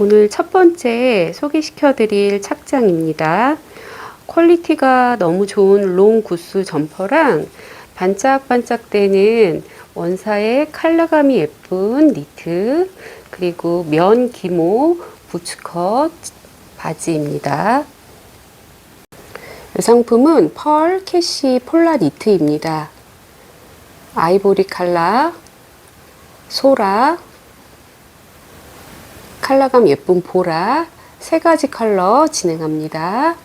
오늘 첫 번째 소개시켜 드릴 착장입니다. 퀄리티가 너무 좋은 롱 구스 점퍼랑 반짝반짝대는 원사의 컬러감이 예쁜 니트 그리고 면 기모 부츠컷 바지입니다. 이 상품은 펄 캐시 폴라 니트입니다. 아이보리 칼라, 소라, 컬러감 예쁜 보라 세 가지 컬러 진행합니다.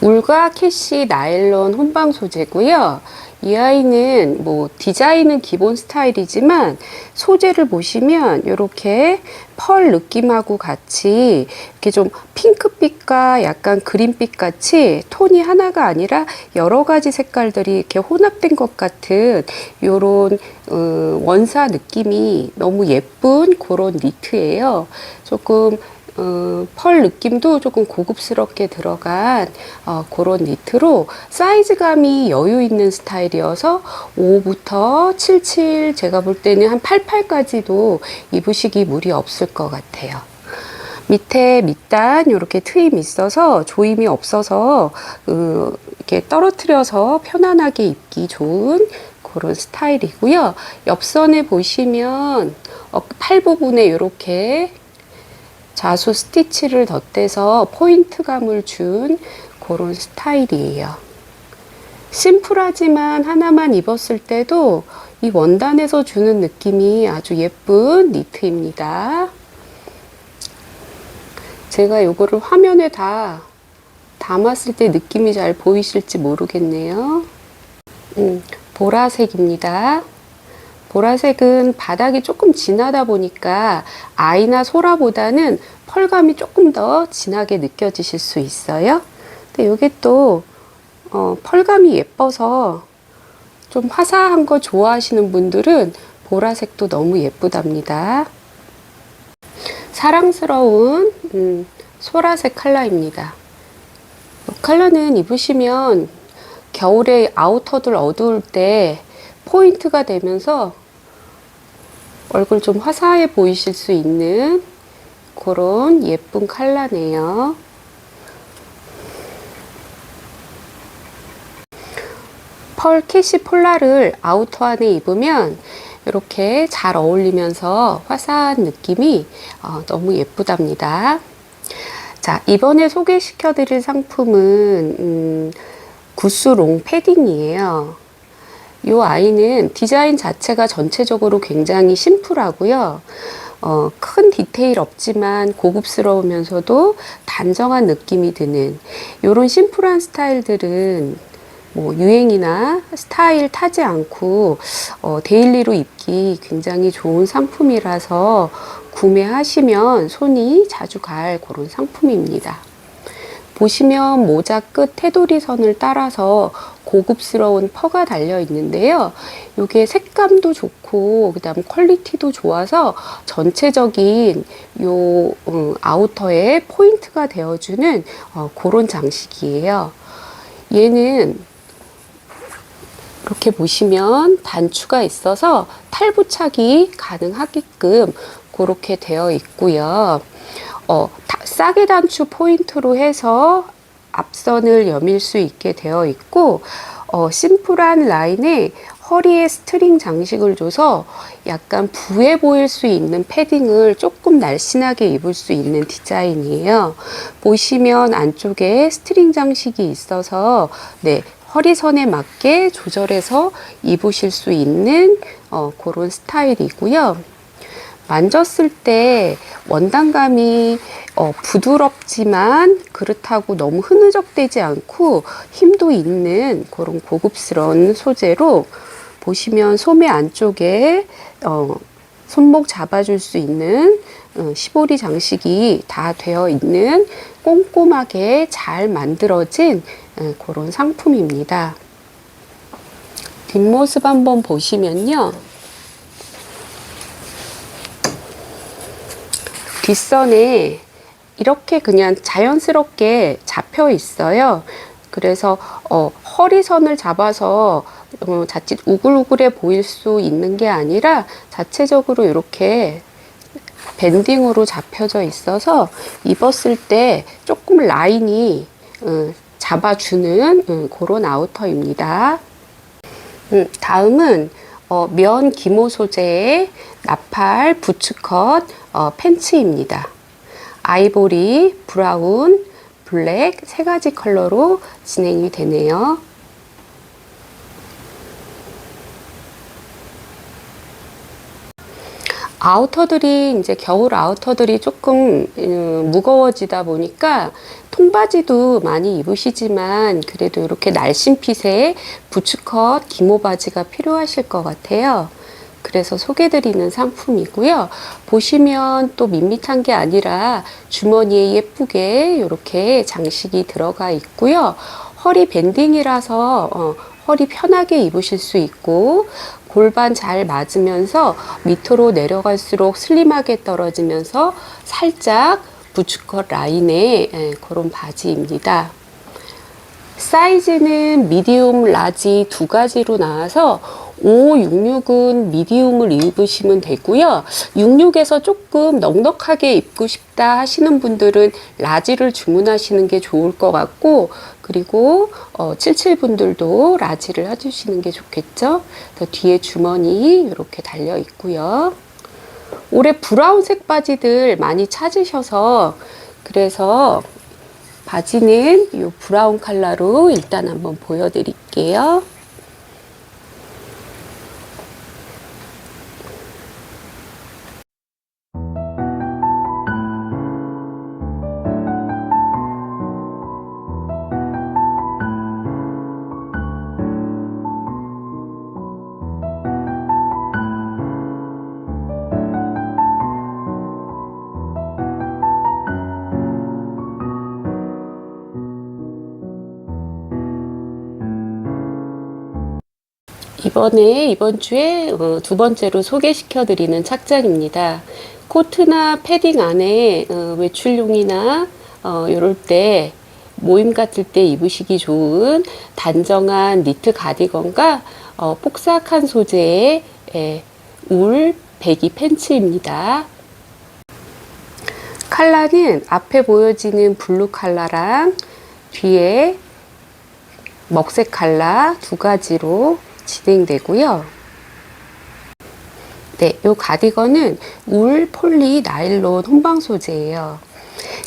울과 캐시 나일론 혼방 소재고요. 이 아이는 뭐 디자인은 기본 스타일이지만 소재를 보시면 이렇게 펄 느낌하고 같이 이렇게 좀 핑크빛과 약간 그린빛 같이 톤이 하나가 아니라 여러 가지 색깔들이 이렇게 혼합된 것 같은 요런 어, 원사 느낌이 너무 예쁜 그런 니트예요. 조금 어, 펄 느낌도 조금 고급스럽게 들어간 어, 그런 니트로 사이즈감이 여유 있는 스타일이어서 5부터 77 제가 볼 때는 한 88까지도 입으시기 무리 없을 것 같아요. 밑에 밑단 이렇게 트임 있어서 조임이 없어서 어, 이렇게 떨어뜨려서 편안하게 입기 좋은 그런 스타일이고요. 옆선에 보시면 어, 팔 부분에 이렇게 자수 스티치를 덧대서 포인트감을 준 그런 스타일이에요. 심플하지만 하나만 입었을 때도 이 원단에서 주는 느낌이 아주 예쁜 니트입니다. 제가 이거를 화면에 다 담았을 때 느낌이 잘 보이실지 모르겠네요. 음, 보라색입니다. 보라색은 바닥이 조금 진하다 보니까 아이나 소라보다는 펄감이 조금 더 진하게 느껴지실 수 있어요. 근데 이게 또 어, 펄감이 예뻐서 좀 화사한 거 좋아하시는 분들은 보라색도 너무 예쁘답니다. 사랑스러운 음, 소라색 컬러입니다. 이 컬러는 입으시면 겨울에 아우터들 어두울 때 포인트가 되면서 얼굴 좀 화사해 보이실 수 있는 그런 예쁜 컬러네요. 펄 캐시 폴라를 아우터 안에 입으면 이렇게 잘 어울리면서 화사한 느낌이 어, 너무 예쁘답니다. 자, 이번에 소개시켜 드릴 상품은 음, 구스롱 패딩이에요. 이 아이는 디자인 자체가 전체적으로 굉장히 심플하고요. 어, 큰 디테일 없지만 고급스러우면서도 단정한 느낌이 드는 이런 심플한 스타일들은 뭐 유행이나 스타일 타지 않고 어, 데일리로 입기 굉장히 좋은 상품이라서 구매하시면 손이 자주 갈 그런 상품입니다. 보시면 모자 끝 테두리 선을 따라서 고급스러운 퍼가 달려 있는데요. 이게 색감도 좋고 그다음 퀄리티도 좋아서 전체적인 요 음, 아우터의 포인트가 되어주는 어, 그런 장식이에요. 얘는 이렇게 보시면 단추가 있어서 탈부착이 가능하게끔 그렇게 되어 있고요. 어, 다- 싸게 단추 포인트로 해서 앞선을 여밀 수 있게 되어 있고 어, 심플한 라인에 허리에 스트링 장식을 줘서 약간 부해 보일 수 있는 패딩을 조금 날씬하게 입을 수 있는 디자인이에요. 보시면 안쪽에 스트링 장식이 있어서 네, 허리선에 맞게 조절해서 입으실 수 있는 어, 그런 스타일이고요. 만졌을 때 원단감이 어, 부드럽지만 그렇다고 너무 흐느적대지 않고 힘도 있는 그런 고급스러운 소재로 보시면 소매 안쪽에 어, 손목 잡아줄 수 있는 어, 시보리 장식이 다 되어 있는 꼼꼼하게 잘 만들어진 어, 그런 상품입니다. 뒷모습 한번 보시면요. 뒷선에 이렇게 그냥 자연스럽게 잡혀 있어요. 그래서 어, 허리선을 잡아서 어, 자칫 우글우글해 보일 수 있는 게 아니라 자체적으로 이렇게 밴딩으로 잡혀져 있어서 입었을 때 조금 라인이 어, 잡아주는 음, 그런 아우터입니다. 음, 다음은 어, 면 기모 소재의 나팔 부츠컷 어, 팬츠입니다. 아이보리, 브라운, 블랙 세 가지 컬러로 진행이 되네요. 아우터들이 이제 겨울 아우터들이 조금 음, 무거워지다 보니까 통바지도 많이 입으시지만 그래도 이렇게 날씬 핏의 부츠컷 기모 바지가 필요하실 것 같아요. 그래서 소개드리는 상품이고요. 보시면 또 밋밋한 게 아니라 주머니에 예쁘게 이렇게 장식이 들어가 있고요. 허리 밴딩이라서 어, 허리 편하게 입으실 수 있고 골반 잘 맞으면서 밑으로 내려갈수록 슬림하게 떨어지면서 살짝 부츠컷 라인의 예, 그런 바지입니다. 사이즈는 미디움, 라지 두 가지로 나와서 5, 66은 미디움을 입으시면 되고요. 66에서 조금 넉넉하게 입고 싶다 하시는 분들은 라지를 주문하시는 게 좋을 것 같고 그리고 어, 77 분들도 라지를 해주시는 게 좋겠죠. 그래서 뒤에 주머니 이렇게 달려 있고요. 올해 브라운색 바지들 많이 찾으셔서 그래서 바지는 이 브라운 컬러로 일단 한번 보여드릴게요. 이번에 이번 주에 어, 두 번째로 소개시켜 드리는 착장입니다. 코트나 패딩 안에 어, 외출용이나 어, 이럴 때 모임 같을 때 입으시기 좋은 단정한 니트 가디건과 어, 폭삭한 소재의 예, 울 배기 팬츠입니다. 컬러는 앞에 보여지는 블루 컬러랑 뒤에 먹색 컬러 두 가지로 진행되고요. 네, 이 가디건은 울, 폴리, 나일론, 혼방 소재예요.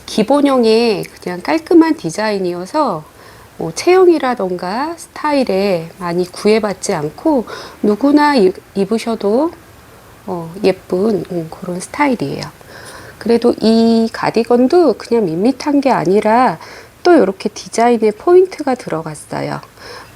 기본형의 그냥 깔끔한 디자인이어서 뭐 체형이라던가 스타일에 많이 구애받지 않고 누구나 입- 입으셔도 어, 예쁜 음, 그런 스타일이에요. 그래도 이 가디건도 그냥 밋밋한 게 아니라 또 이렇게 디자인에 포인트가 들어갔어요.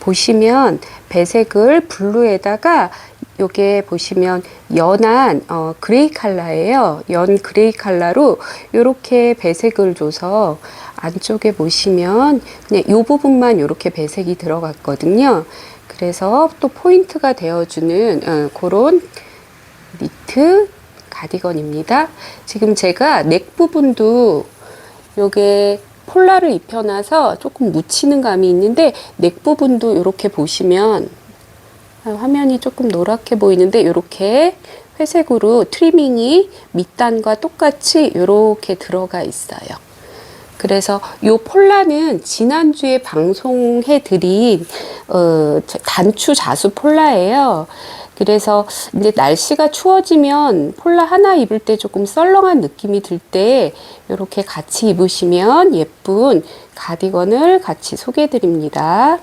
보시면 배색을 블루에다가 요게 보시면 연한 어, 그레이 컬러예요. 연 그레이 컬러로 이렇게 배색을 줘서 안쪽에 보시면 그냥 이 부분만 이렇게 배색이 들어갔거든요. 그래서 또 포인트가 되어주는 어, 그런 니트 가디건입니다. 지금 제가 넥 부분도 요게 폴라를 입혀놔서 조금 묻히는 감이 있는데 넥 부분도 이렇게 보시면 아, 화면이 조금 노랗게 보이는데 이렇게 회색으로 트리밍이 밑단과 똑같이 이렇게 들어가 있어요. 그래서 요 폴라는 지난주에 방송해 드린 어, 단추 자수 폴라예요. 그래서 이제 날씨가 추워지면 폴라 하나 입을 때 조금 썰렁한 느낌이 들 때 이렇게 같이 입으시면 예쁜 가디건을 같이 소개해 드립니다.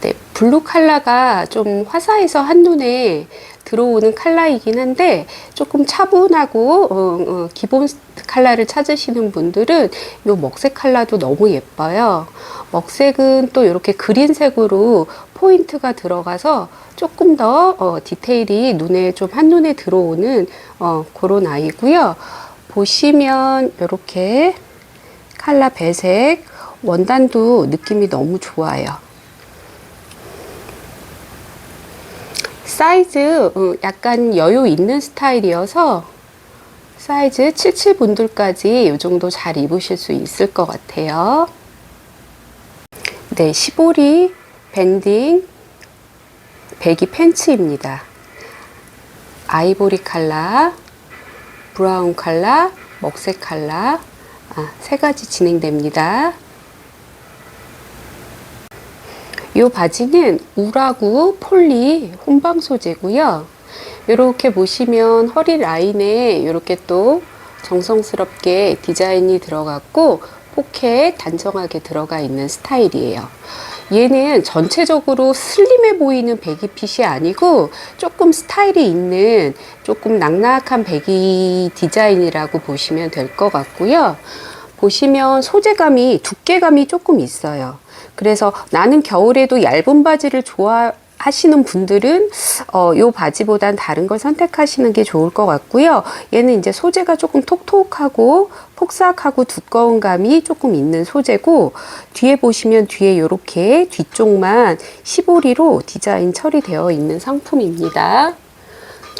네, 블루 컬러가 좀 화사해서 한눈에 들어오는 컬러이긴 한데 조금 차분하고 어, 어, 기본 컬러를 찾으시는 분들은 이 먹색 컬러도 너무 예뻐요. 먹색은 또 이렇게 그린색으로 포인트가 들어가서 조금 더 어, 디테일이 눈에 좀 한눈에 들어오는 어, 그런 아이고요. 보시면 이렇게 컬러 배색 원단도 느낌이 너무 좋아요. 사이즈 어, 약간 여유 있는 스타일이어서 사이즈 77 분들까지 이 정도 잘 입으실 수 있을 것 같아요. 네, 시보리 밴딩 배기 팬츠입니다. 아이보리 컬러 브라운 컬러, 먹색 컬러 아, 세 가지 진행됩니다. 이 바지는 우라구 폴리 혼방 소재고요. 이렇게 보시면 허리 라인에 이렇게 또 정성스럽게 디자인이 들어갔고 포켓 단정하게 들어가 있는 스타일이에요. 얘는 전체적으로 슬림해 보이는 배기핏이 아니고 조금 스타일이 있는 조금 낙낙한 배기 디자인이라고 보시면 될 것 같고요. 보시면 소재감이 두께감이 조금 있어요. 그래서 나는 겨울에도 얇은 바지를 좋아 하시는 분들은 어, 요 바지보단 다른 걸 선택하시는 게 좋을 것 같고요. 얘는 이제 소재가 조금 톡톡하고 폭삭하고 두꺼운 감이 조금 있는 소재고 뒤에 보시면 뒤에 이렇게 뒤쪽만 시보리로 디자인 처리되어 있는 상품입니다.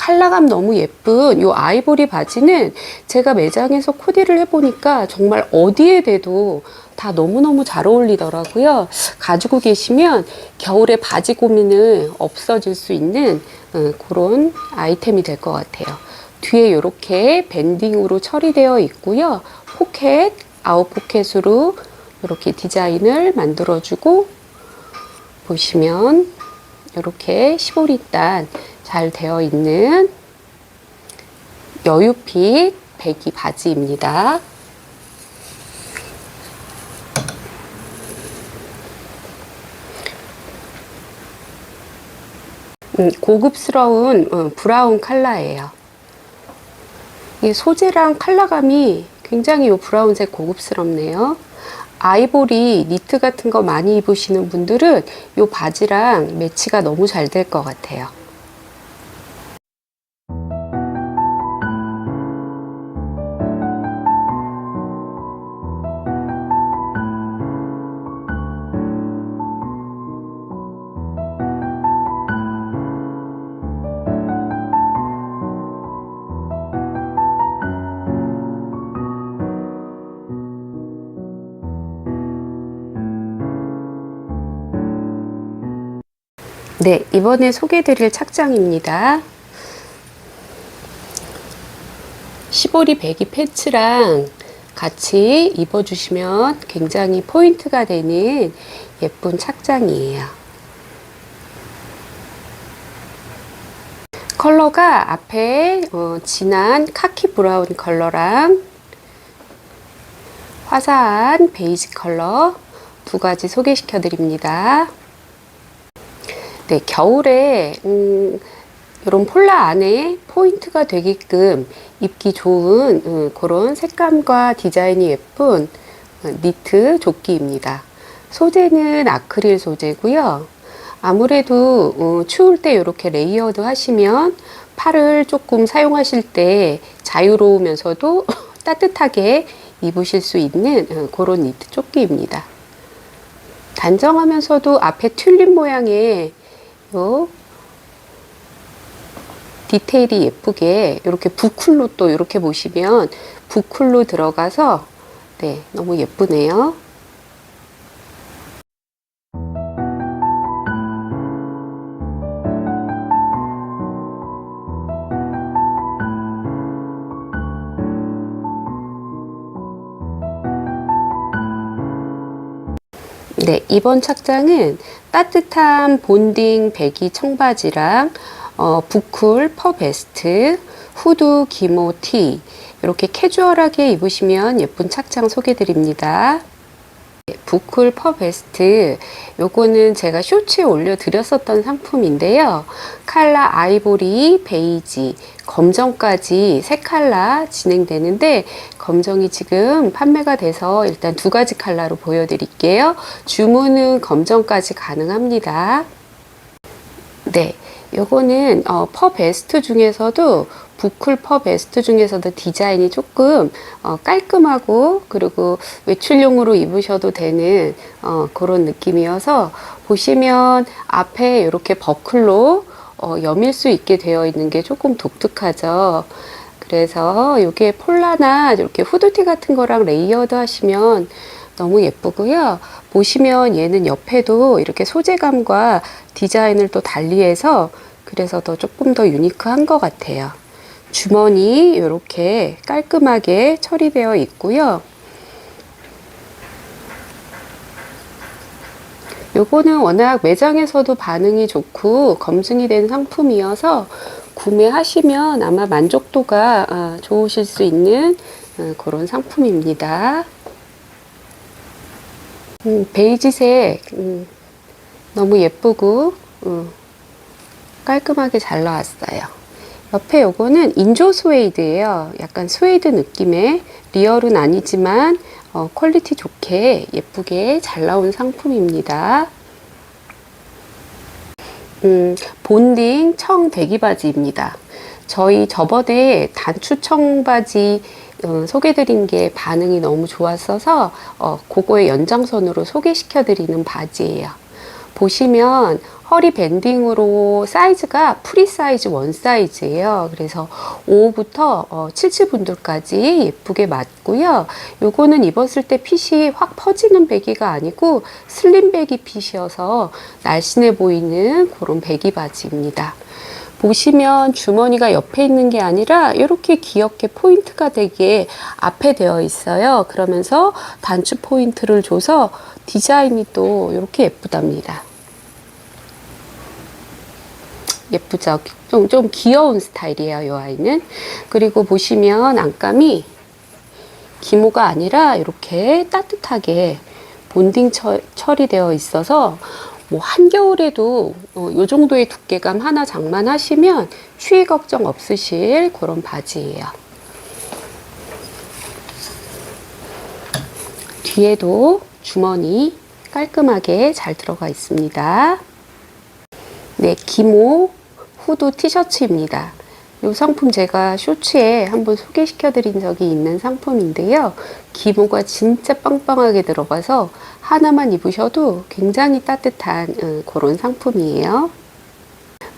컬러감 너무 예쁜 이 아이보리 바지는 제가 매장에서 코디를 해보니까 정말 어디에 대도 다 너무너무 잘 어울리더라고요. 가지고 계시면 겨울에 바지 고민은 없어질 수 있는 어, 그런 아이템이 될 것 같아요. 뒤에 이렇게 밴딩으로 처리되어 있고요. 포켓, 아웃 포켓으로 이렇게 디자인을 만들어주고 보시면 이렇게 시보리단 잘 되어 있는 여유핏 배기 바지입니다. 음, 고급스러운 어, 브라운 컬러예요. 이 소재랑 컬러감이 굉장히 이 브라운색 고급스럽네요. 아이보리 니트 같은 거 많이 입으시는 분들은 이 바지랑 매치가 너무 잘 될 것 같아요. 네, 이번에 소개드릴 착장입니다. 시보리 배기 팬츠랑 같이 입어주시면 굉장히 포인트가 되는 예쁜 착장이에요. 컬러가 앞에 어, 진한 카키 브라운 컬러랑 화사한 베이지 컬러 두 가지 소개시켜 드립니다. 네, 겨울에 음, 이런 폴라 안에 포인트가 되게끔 입기 좋은 음, 그런 색감과 디자인이 예쁜 어, 니트 조끼입니다. 소재는 아크릴 소재고요. 아무래도 어, 추울 때 이렇게 레이어드 하시면 팔을 조금 사용하실 때 자유로우면서도 따뜻하게 입으실 수 있는 어, 그런 니트 조끼입니다. 단정하면서도 앞에 튤립 모양의 요 디테일이 예쁘게 이렇게 부클로 또 이렇게 보시면 부클로 들어가서 네 너무 예쁘네요. 네, 이번 착장은 따뜻한 본딩 배기 청바지랑 어, 부클 퍼 베스트, 후드 기모 티 이렇게 캐주얼하게 입으시면 예쁜 착장 소개드립니다. 네, 부클 퍼 베스트 요거는 제가 쇼츠에 올려드렸었던 상품인데요. 칼라 아이보리, 베이지, 검정까지 세 칼라 진행되는데 검정이 지금 판매가 돼서 일단 두 가지 칼라로 보여드릴게요. 주문은 검정까지 가능합니다. 네, 요거는 어, 퍼 베스트 중에서도 부클 퍼 베스트 중에서도 디자인이 조금 어, 깔끔하고 그리고 외출용으로 입으셔도 되는 어, 그런 느낌이어서 보시면 앞에 이렇게 버클로 어, 여밀 수 있게 되어 있는 게 조금 독특하죠. 그래서 이게 폴라나 이렇게 후드티 같은 거랑 레이어드 하시면 너무 예쁘고요. 보시면 얘는 옆에도 이렇게 소재감과 디자인을 또 달리해서 그래서 더 조금 더 유니크한 것 같아요. 주머니 이렇게 깔끔하게 처리되어 있고요. 요거는 워낙 매장에서도 반응이 좋고 검증이 된 상품이어서 구매하시면 아마 만족도가 아, 좋으실 수 있는 어, 그런 상품입니다. 음, 베이지색 음, 너무 예쁘고 음, 깔끔하게 잘 나왔어요. 옆에 요거는 인조 스웨이드예요. 약간 스웨이드 느낌의 리얼은 아니지만 어, 퀄리티 좋게 예쁘게 잘 나온 상품입니다. 음, 본딩 청 배기 바지입니다. 저희 저번에 단추 청 바지 어, 소개드린 게 반응이 너무 좋았어서 어, 그거의 연장선으로 소개시켜 드리는 바지예요. 보시면 허리 밴딩으로 사이즈가 프리 사이즈 원 사이즈예요. 그래서 5부터 어, 77분들까지 예쁘게 맞고요. 요거는 입었을 때 핏이 확 퍼지는 배기가 아니고 슬림 배기 핏이어서 날씬해 보이는 그런 배기 바지입니다. 보시면 주머니가 옆에 있는 게 아니라 이렇게 귀엽게 포인트가 되게 앞에 되어 있어요. 그러면서 단추 포인트를 줘서 디자인이 또 이렇게 예쁘답니다. 예쁘죠? 좀, 좀 귀여운 스타일이에요, 이 아이는. 그리고 보시면 안감이 기모가 아니라 이렇게 따뜻하게 본딩 처, 처리되어 있어서 뭐 한겨울에도 어, 이 정도의 두께감 하나 장만하시면 추위 걱정 없으실 그런 바지예요. 뒤에도 주머니 깔끔하게 잘 들어가 있습니다. 네, 기모 후드 티셔츠입니다. 이 상품 제가 쇼츠에 한번 소개시켜 드린 적이 있는 상품인데요. 기모가 진짜 빵빵하게 들어가서 하나만 입으셔도 굉장히 따뜻한 어, 그런 상품이에요.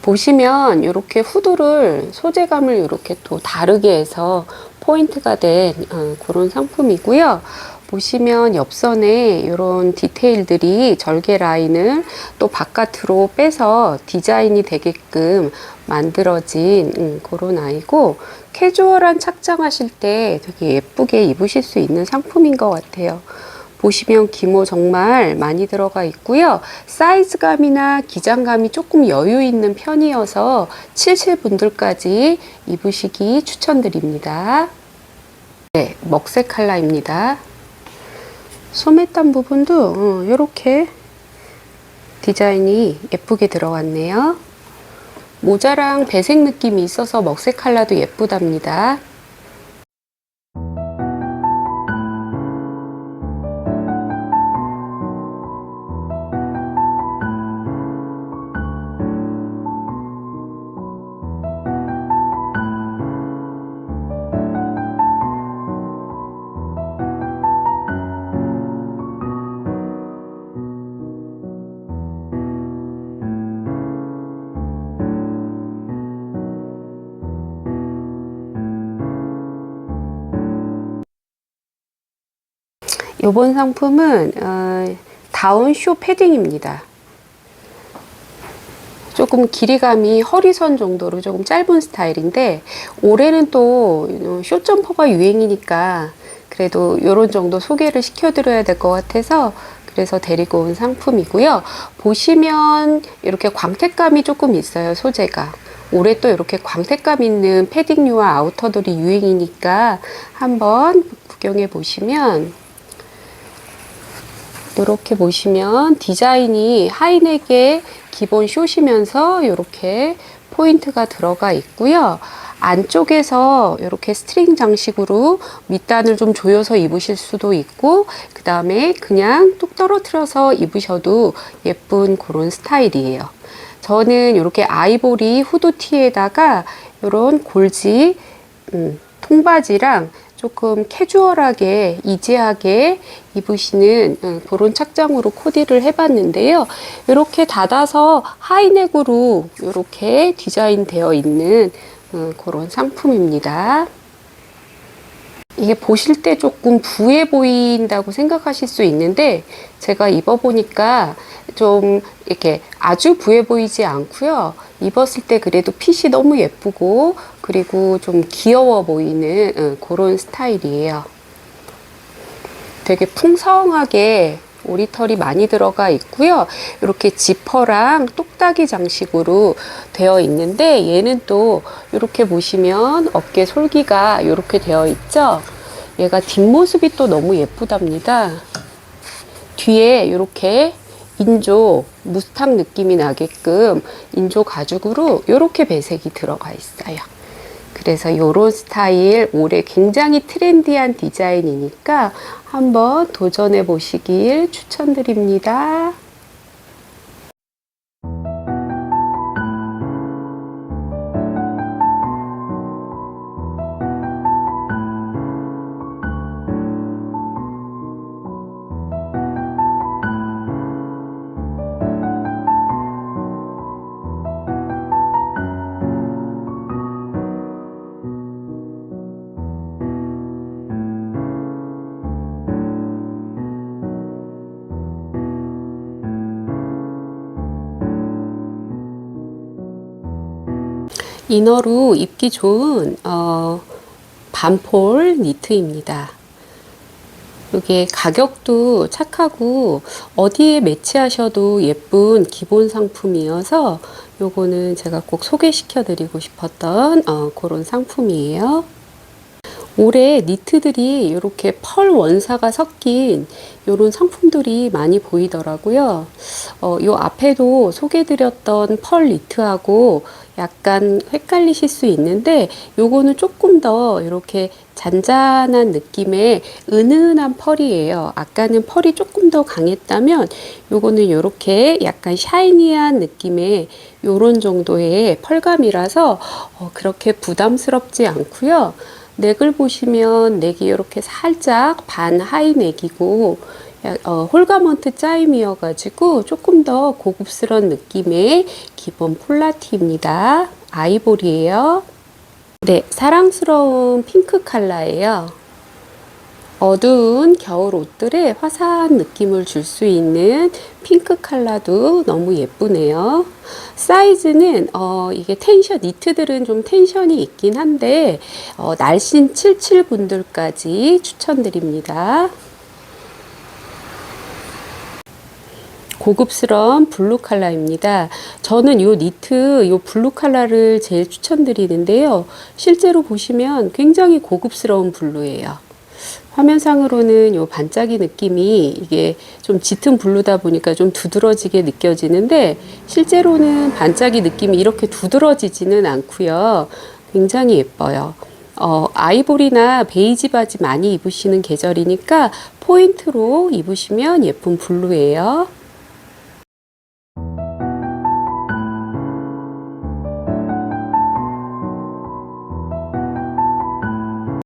보시면 이렇게 후드를 소재감을 이렇게 또 다르게 해서 포인트가 된 어, 그런 상품이고요. 보시면 옆선에 이런 디테일들이 절개 라인을 또 바깥으로 빼서 디자인이 되게끔 만들어진 음, 그런 아이고 캐주얼한 착장하실 때 되게 예쁘게 입으실 수 있는 상품인 것 같아요. 보시면 기모 정말 많이 들어가 있고요. 사이즈감이나 기장감이 조금 여유 있는 편이어서 77분들까지 입으시기 추천드립니다. 네, 먹색 컬러입니다. 소매단 부분도 이렇게 디자인이 예쁘게 들어갔네요. 모자랑 배색 느낌이 있어서 먹색 컬러도 예쁘답니다. 이번 상품은 어, 다운쇼 패딩입니다. 조금 길이감이 허리선 정도로 조금 짧은 스타일인데 올해는 또 쇼점퍼가 유행이니까 그래도 이런 정도 소개를 시켜드려야 될 것 같아서 그래서 데리고 온 상품이고요. 보시면 이렇게 광택감이 조금 있어요, 소재가. 올해 또 이렇게 광택감 있는 패딩류와 아우터들이 유행이니까 한번 구경해 보시면 이렇게 보시면 디자인이 하이넥의 기본 숏이면서 이렇게 포인트가 들어가 있고요. 안쪽에서 이렇게 스트링 장식으로 밑단을 좀 조여서 입으실 수도 있고 그 다음에 그냥 뚝 떨어뜨려서 입으셔도 예쁜 그런 스타일이에요. 저는 이렇게 아이보리 후드티에다가 이런 골지 음, 통바지랑 조금 캐주얼하게 이지하게 입으시는 음, 그런 착장으로 코디를 해봤는데요. 이렇게 닫아서 하이넥으로 이렇게 디자인되어 있는 음, 그런 상품입니다. 이게 보실 때 조금 부해 보인다고 생각하실 수 있는데 제가 입어보니까 좀 이렇게 아주 부해 보이지 않고요. 입었을 때 그래도 핏이 너무 예쁘고 그리고 좀 귀여워 보이는 어, 그런 스타일이에요. 되게 풍성하게 오리털이 많이 들어가 있고요. 이렇게 지퍼랑 똑딱이 장식으로 되어 있는데 얘는 또 이렇게 보시면 어깨 솔기가 이렇게 되어 있죠. 얘가 뒷모습이 또 너무 예쁘답니다. 뒤에 이렇게 인조 무스탕 느낌이 나게끔 인조 가죽으로 이렇게 배색이 들어가 있어요. 그래서 이런 스타일 올해 굉장히 트렌디한 디자인이니까 한번 도전해 보시길 추천드립니다. 이너로 입기 좋은 어, 반폴 니트입니다. 이게 가격도 착하고 어디에 매치하셔도 예쁜 기본 상품이어서 요거는 제가 꼭 소개시켜 드리고 싶었던 어, 그런 상품이에요. 올해 니트들이 이렇게 펄 원사가 섞인 이런 상품들이 많이 보이더라고요. 어, 요 앞에도 소개드렸던 펄 니트하고 약간 헷갈리실 수 있는데 요거는 조금 더 이렇게 잔잔한 느낌의 은은한 펄이에요. 아까는 펄이 조금 더 강했다면 요거는 이렇게 약간 샤이니한 느낌의 요런 정도의 펄감이라서 어, 그렇게 부담스럽지 않고요. 넥을 보시면 넥이 이렇게 살짝 반 하이 넥이고 어, 홀가먼트 짜임이어가지고 조금 더 고급스러운 느낌의 기본 폴라티입니다. 아이보리예요. 네, 사랑스러운 핑크 컬러예요. 어두운 겨울 옷들에 화사한 느낌을 줄 수 있는 핑크 컬러도 너무 예쁘네요. 사이즈는 어, 이게 텐션 니트들은 좀 텐션이 있긴 한데 어, 날씬 77 분들까지 추천드립니다. 고급스러운 블루 컬러입니다. 저는 이 니트, 이 블루 컬러를 제일 추천드리는데요. 실제로 보시면 굉장히 고급스러운 블루예요. 화면상으로는 요 반짝이 느낌이 이게 좀 짙은 블루다 보니까 좀 두드러지게 느껴지는데 실제로는 반짝이 느낌이 이렇게 두드러지지는 않고요. 굉장히 예뻐요. 어, 아이보리나 베이지 바지 많이 입으시는 계절이니까 포인트로 입으시면 예쁜 블루예요.